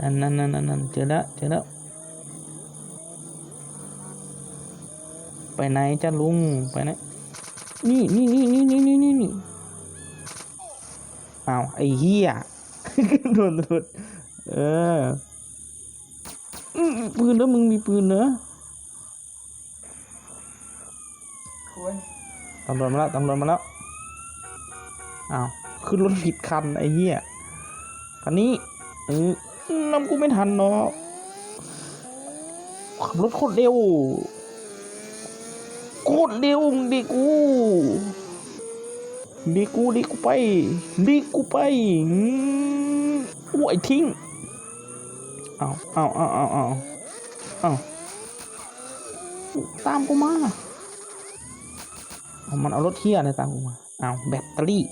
นั่นนั่นนั่นนั่นนั่นเจอแล้วเจอแล้ว ไปไหนจ้าลุง ไปไหน นี่นี่นี่นี่นี่นี่นี่นี่อ้าวไอ้เหี้ยโดนโดนเอออื้อปืนแล้วมึงมีปืนเนอะคุยตำรวจมาแล้วตำรวจมาแล้วอ้าวขึ้นรถผิดคันไอ้เหี้ยคันนี้เออ นำกูไม่ทันเนาะขับรถโคตรเร็วโคตรเร็วดีกูดีกูดีกูไปดีกูไปอืมโอ้ยทิ้งเอาเอาเอาเอาเอาเอาตามกูมาเอามันเอารถเที่ยอะไรตามกูมา เอาแบตเตอรี่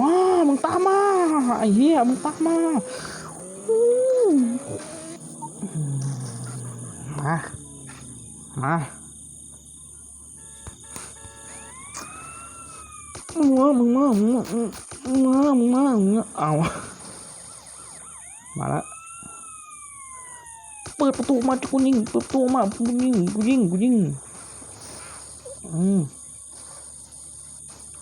มา มึงตามมา ไอ้เหี้ย มึงตามมาอู้มา มามึงมามึงมามึงมามึงมามึงมามึงมาเอามาแล้วเปิดประตูมากูยิงเปิดประตูมากูยิงกูยิงกูยิงอืม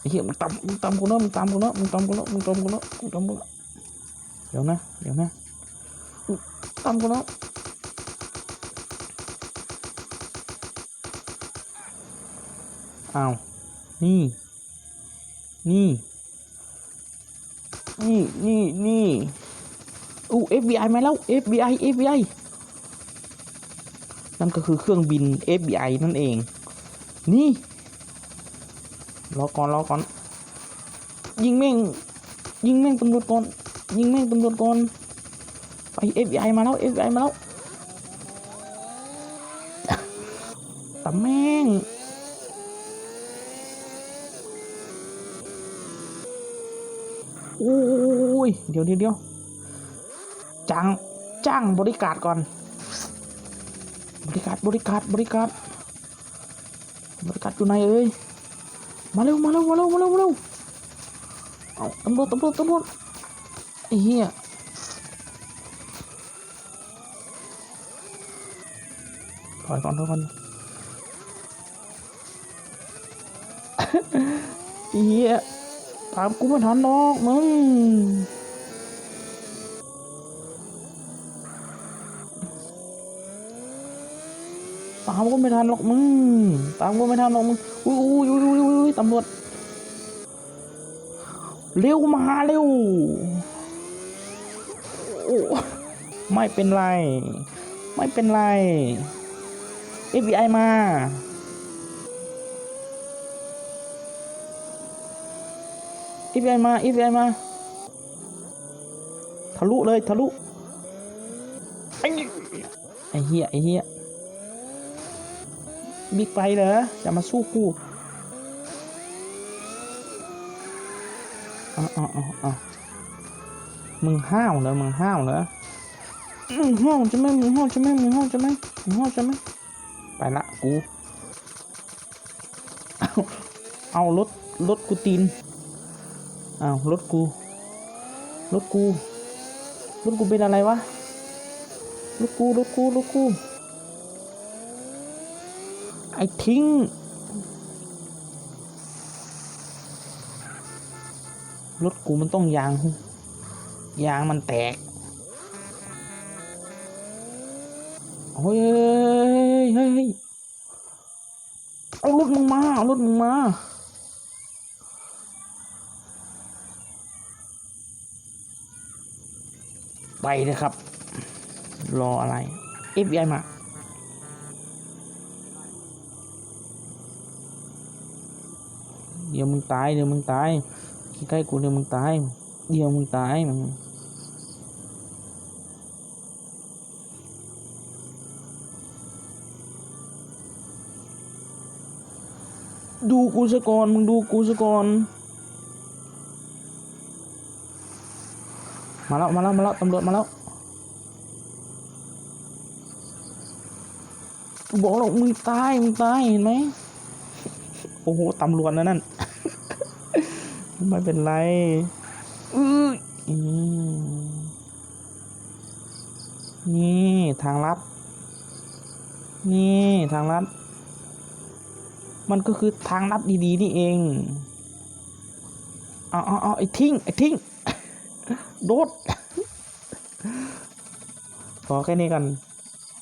ไอ้เหี้ยมึงตามมึงตามกูเนาะมึงตามกูเนาะมึงตามกูเนาะมึงตามกูเนาะมึงตามกูเนาะเดี๋ยวนะเดี๋ยวนะมึงตามกูเนาะเอานี่ นี่ นี่ นี่ นี่อู้ FBI มาแล้ว FBI FBI นั่นก็คือเครื่องบิน FBI นั่นเอง นี่ รอก่อนรอก่อน ยิงแม่ง ยิงแม่งตำรวจก่อน ยิงแม่งตำรวจก่อนไป FBI มาแล้ว FBI มาแล้วตำแม่งโอ้ยเดี๋ยวเดี๋ยวเดี๋ยวจ้างจ้างบริการก่อน บริการบริการบริการบริการอยู่ไหนเอ้ย มาเร็วมาเร็วมาเร็วมาเร็วมาเร็วเอาตำรวจตำรวจตำรวจไอ้เหี้ยถอยก่อนถอยก่อนไอ้เหี้ยตามกูไม่ทันหรอกมึงตามก็ไม่ทันหรอกมึงตามก็ไม่ทันหรอกมึงอุ้ยอุ้ยอุ้ยอุ้ย ยตำรวจ เร็วมาเร็วโอ้ไม่เป็นไร ไม่เป็นไร FBI มา FBI มา FBI มา ทะลุเลยทะลุ ไอ้ไอ้เหี้ยไอ้เหี้ยบิ๊กไปเหรอจะมาสู้กู อ๋ออ๋ออ๋อมึงห้าวเหรอมึงห้าวเหรอมึงห้าวใช่ไหมมึงห้าวใช่ไหมมึงห้าวใช่ไหมมึงห้าวใช่ไหมไปละกูเอาเอารถรถกูตีนเอารถกูรถกูรถกูเป็นอะไรวะรถกูรถกูรถกูไอ้ทิ้ง รถกูมันต้องยาง ยางมันแตกเฮ้ยเฮ้ยเอารถมึงมาเอารถมึงมาไปเลยครับ รออะไร FBI มาเดี๋ยวมึงตายเดี๋ยวมึงตาย ใกล้กูเดี๋ยวมึงตาย เดี๋ยวมึงตายมึงดูกูซะก่อนมึงดูกูซะก่อนมาแล้วมาแล้วมาแล้วตำรวจมาแล้วกูบอกแล้วมึงตายมึงตายเห็นไหมโอ้โหตำรวจนะนั่น ไม่เป็นไรอืออืมนี่ทางลัด นี่ทางลัด มันก็คือทางลัดดีๆนี่เอง เอาเอาเอาไอ้ทิ้งไอ้ทิ้ง โดดพอแค่นี้กัน